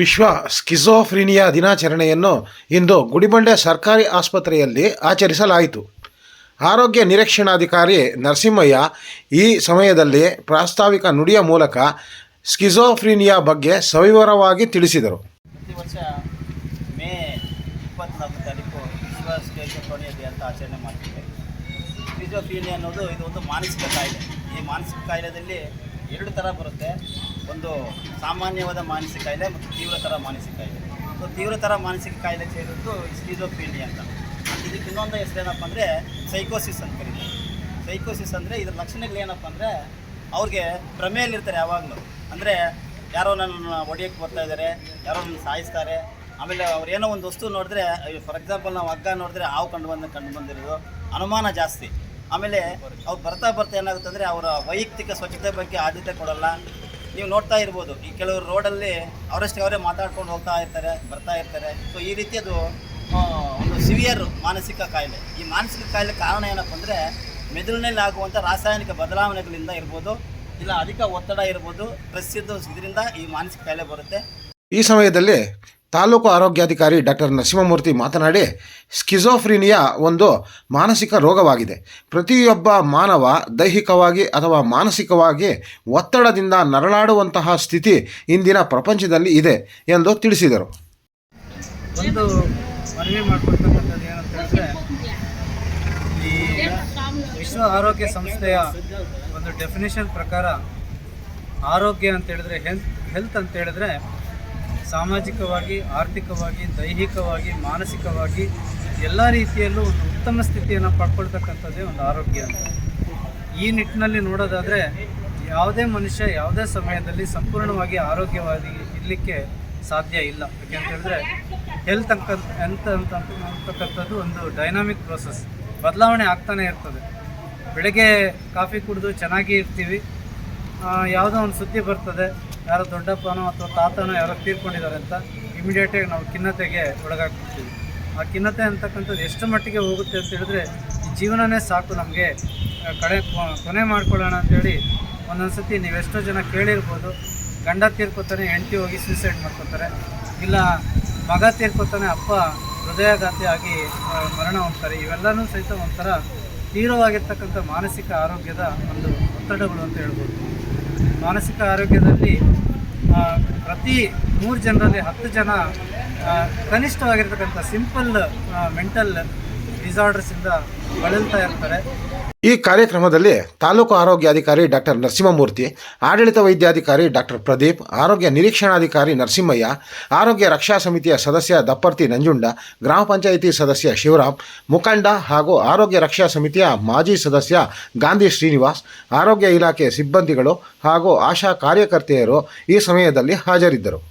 ವಿಶ್ವ ಸ್ಕಿಝೋಫ್ರಿನಿಯಾ ದಿನಾಚರಣೆಯನ್ನು ಇಂದು ಗುಡಿಬಂಡೆ ಸರ್ಕಾರಿ ಆಸ್ಪತ್ರೆಯಲ್ಲಿ ಆಚರಿಸಲಾಯಿತು. ಆರೋಗ್ಯ ನಿರೀಕ್ಷಣಾಧಿಕಾರಿ ನರಸಿಂಹಯ್ಯ ಈ ಸಮಯದಲ್ಲಿ ಪ್ರಾಸ್ತಾವಿಕ ನುಡಿಯ ಮೂಲಕ ಸ್ಕಿಝೋಫ್ರಿನಿಯಾ ಬಗ್ಗೆ ಸವಿವರವಾಗಿ ತಿಳಿಸಿದರು. ಪ್ರತಿ ವರ್ಷ ಮೇ ಇಪ್ಪತ್ನಾಲ್ಕು ತಾರೀಕು ವಿಶ್ವ ಅಂತ ಆಚರಣೆ ಮಾಡ್ತೀವಿ. ಅನ್ನೋದು ಇದು ಒಂದು ಮಾನಸಿಕ ಕಾಯಿಲೆ. ಈ ಮಾನಸಿಕ ಕಾಯಿಲೆಯಲ್ಲಿ ಎರಡು ಥರ ಬರುತ್ತೆ. ಒಂದು ಸಾಮಾನ್ಯವಾದ ಮಾನಸಿಕ ಕಾಯಿಲೆ ಮತ್ತು ತೀವ್ರತರ ಮಾನಸಿಕ ಕಾಯಿಲೆ. ಸೊ ತೀವ್ರತರ ಮಾನಸಿಕ ಕಾಯಿಲೆ ಸೇರಿದ್ದು ಪೀಡಿ ಅಂತ. ಇದಕ್ಕೆ ಇನ್ನೊಂದು ಹೆಸರೇನಪ್ಪ ಅಂದರೆ ಸೈಕೋಸಿಸ್ ಅಂತ ಕರೀತಾರೆ. ಸೈಕೋಸಿಸ್ ಅಂದರೆ ಇದರ ಲಕ್ಷಣಗಳು ಏನಪ್ಪ ಅಂದರೆ ಅವ್ರಿಗೆ ಭ್ರಮೆಯಲ್ಲಿರ್ತಾರೆ ಯಾವಾಗಲೂ. ಅಂದರೆ ಯಾರೋ ನನ್ನ ಒಡೆಯಕ್ಕೆ ಬರ್ತಾ ಇದ್ದಾರೆ ಯಾರೋ ನನ್ನ ಸಾಯಿಸ್ತಾರೆ. ಆಮೇಲೆ ಅವ್ರು ಏನೋ ಒಂದು ವಸ್ತು ನೋಡಿದ್ರೆ ಫಾರ್ ಎಕ್ಸಾಂಪಲ್ ನಾವು ಹಗ್ಗ ನೋಡಿದ್ರೆ ಹಾವು ಕಂಡು ಬಂದ ಕಂಡು ಬಂದಿರೋದು, ಅನುಮಾನ ಜಾಸ್ತಿ. ಆಮೇಲೆ ಅವ್ರು ಬರ್ತಾ ಬರ್ತಾ ಏನಾಗುತ್ತೆ ಅಂದರೆ ಅವರ ವೈಯಕ್ತಿಕ ಸ್ವಚ್ಛತೆ ಬಗ್ಗೆ ಆದ್ಯತೆ ಕೊಡಲ್ಲ. ನೀವು ನೋಡ್ತಾ ಇರ್ಬೋದು. ಈ ಕೆಲವರು ರೋಡಲ್ಲಿ ಅವರಷ್ಟೇ ಅವರೇ ಮಾತಾಡ್ಕೊಂಡು ಹೋಗ್ತಾ ಇರ್ತಾರೆ, ಬರ್ತಾ ಇರ್ತಾರೆ. ಸೊ ಈ ರೀತಿಯದು ಒಂದು ಸಿವಿಯರ್ ಮಾನಸಿಕ ಕಾಯಿಲೆ. ಈ ಮಾನಸಿಕ ಕಾಯಿಲೆ ಕಾರಣ ಏನಪ್ಪ ಅಂದರೆ ಮೆದುಳಿನಲ್ಲಿ ಆಗುವಂಥ ರಾಸಾಯನಿಕ ಬದಲಾವಣೆಗಳಿಂದ ಇರ್ಬೋದು, ಇಲ್ಲ ಅಧಿಕ ಒತ್ತಡ ಇರ್ಬೋದು ಇದ್ದು ಇದರಿಂದ ಈ ಮಾನಸಿಕ ಕಾಯಿಲೆ ಬರುತ್ತೆ. ಈ ಸಮಯದಲ್ಲಿ ತಾಲೂಕು ಆರೋಗ್ಯಾಧಿಕಾರಿ ಡಾಕ್ಟರ್ ನರಸಿಂಹಮೂರ್ತಿ ಮಾತನಾಡಿ ಸ್ಕಿಝೋಫ್ರಿನಿಯಾ ಒಂದು ಮಾನಸಿಕ ರೋಗವಾಗಿದೆ. ಪ್ರತಿಯೊಬ್ಬ ಮಾನವ ದೈಹಿಕವಾಗಿ ಅಥವಾ ಮಾನಸಿಕವಾಗಿ ಒತ್ತಡದಿಂದ ನರಳಾಡುವಂತಹ ಸ್ಥಿತಿ ಇಂದಿನ ಪ್ರಪಂಚದಲ್ಲಿ ಇದೆ ಎಂದು ತಿಳಿಸಿದರು. ಒಂದು ವಿಶ್ವ ಆರೋಗ್ಯ ಸಂಸ್ಥೆಯ ಒಂದು ಡೆಫಿನೇಷನ್ ಪ್ರಕಾರ ಆರೋಗ್ಯ ಅಂತ ಹೇಳಿದ್ರೆ ಹೆಲ್ತ್ ಹೆಲ್ತ್ ಅಂತ ಹೇಳಿದ್ರೆ ಸಾಮಾಜಿಕವಾಗಿ, ಆರ್ಥಿಕವಾಗಿ, ದೈಹಿಕವಾಗಿ, ಮಾನಸಿಕವಾಗಿ ಎಲ್ಲ ರೀತಿಯಲ್ಲೂ ಒಂದು ಉತ್ತಮ ಸ್ಥಿತಿಯನ್ನು ಪಡ್ಕೊಳ್ತಕ್ಕಂಥದ್ದೇ ಒಂದು ಆರೋಗ್ಯ ಅಂತ. ಈ ನಿಟ್ಟಿನಲ್ಲಿ ನೋಡೋದಾದರೆ ಯಾವುದೇ ಮನುಷ್ಯ ಯಾವುದೇ ಸಮಯದಲ್ಲಿ ಸಂಪೂರ್ಣವಾಗಿ ಆರೋಗ್ಯವಾಗಿ ಇರಲಿಕ್ಕೆ ಸಾಧ್ಯ ಇಲ್ಲ. ಯಾಕೆಂತ ಹೇಳಿದ್ರೆ ಹೆಲ್ತ್ ಅಂಕ ಎಂತ ಅಂತ ಅಂತಕ್ಕಂಥದ್ದು ಒಂದು ಡೈನಾಮಿಕ್ ಪ್ರೋಸೆಸ್ ಬದಲಾವಣೆ ಆಗ್ತಾನೆ ಇರ್ತದೆ. ಬೆಳಗ್ಗೆ ಕಾಫಿ ಕುಡಿದು ಚೆನ್ನಾಗಿ ಇರ್ತೀವಿ. ಯಾವುದೋ ಒಂದು ಸುದ್ದಿ ಬರ್ತದೆ. ಯಾರೋ ದೊಡ್ಡಪ್ಪನೋ ಅಥವಾ ತಾತನೋ ಯಾರೋ ತೀರ್ಕೊಂಡಿದ್ದಾರೆ ಅಂತ ಇಮಿಡಿಯೇಟಾಗಿ ನಾವು ಖಿನ್ನತೆಗೆ ಒಳಗಾಗ್ತೀವಿ ಆ ಖಿನ್ನತೆ ಅಂತಕ್ಕಂಥದ್ದು ಎಷ್ಟು ಮಟ್ಟಿಗೆ ಹೋಗುತ್ತೆ ಅಂತ ಹೇಳಿದ್ರೆ ಜೀವನನೇ ಸಾಕು ನಮಗೆ. ಕಡೆ ಕೊನೆ ಮಾಡ್ಕೊಳ್ಳೋಣ ಅಂತೇಳಿ ಒಂದೊಂದು ಸತಿ ನೀವೆಷ್ಟೋ ಜನ ಕೇಳಿರ್ಬೋದು, ಗಂಡ ತೀರ್ಕೊತಾನೆ, ಹೆಂಡತಿ ಹೋಗಿ ಸೂಸೈಡ್ ಮಾಡ್ಕೊತಾರೆ, ಇಲ್ಲ ಮಗ ತೀರ್ಕೊತಾನೆ, ಅಪ್ಪ ಹೃದಯಾಘಾತಿ ಆಗಿ ಮರಣ ಹೊಂದ್ತಾರೆ, ಇವೆಲ್ಲನೂ ಸಹಿತ ಒಂಥರ ತೀವ್ರವಾಗಿರ್ತಕ್ಕಂಥ ಮಾನಸಿಕ ಆರೋಗ್ಯದ ಒಂದು ಒತ್ತಡಗಳು ಅಂತ ಹೇಳ್ಬೋದು. ಮಾನಸಿಕ ಆರೋಗ್ಯದಲ್ಲಿ ಪ್ರತಿ ಮೂರು ಜನರಲ್ಲಿ ಹತ್ತು ಜನ ಕನಿಷ್ಠವಾಗಿರ್ತಕ್ಕಂಥ ಸಿಂಪಲ್ ಮೆಂಟಲ್ ಡಿಸಾರ್ಡರ್ಸಿಂದ ಬಳಲ್ತಾ ಇರ್ತಾರೆ. ಈ ಕಾರ್ಯಕ್ರಮದಲ್ಲಿ ತಾಲೂಕು ಆರೋಗ್ಯಾಧಿಕಾರಿ ಡಾಕ್ಟರ್ ನರಸಿಂಹಮೂರ್ತಿ, ಆಡಳಿತ ವೈದ್ಯಾಧಿಕಾರಿ ಡಾಕ್ಟರ್ ಪ್ರದೀಪ್, ಆರೋಗ್ಯ ನಿರೀಕ್ಷಣಾಧಿಕಾರಿ ನರಸಿಂಹಯ್ಯ, ಆರೋಗ್ಯ ರಕ್ಷಾ ಸಮಿತಿಯ ಸದಸ್ಯ ದಪ್ಪರ್ತಿ ನಂಜುಂಡ, ಗ್ರಾಮ ಪಂಚಾಯಿತಿ ಸದಸ್ಯ ಶಿವರಾಮ್, ಮುಖಂಡ ಹಾಗೂ ಆರೋಗ್ಯ ರಕ್ಷಾ ಸಮಿತಿಯ ಮಾಜಿ ಸದಸ್ಯ ಗಾಂಧಿ ಶ್ರೀನಿವಾಸ್, ಆರೋಗ್ಯ ಇಲಾಖೆಯ ಸಿಬ್ಬಂದಿಗಳು ಹಾಗೂ ಆಶಾ ಕಾರ್ಯಕರ್ತೆಯರು ಈ ಸಮಯದಲ್ಲಿ ಹಾಜರಿದ್ದರು.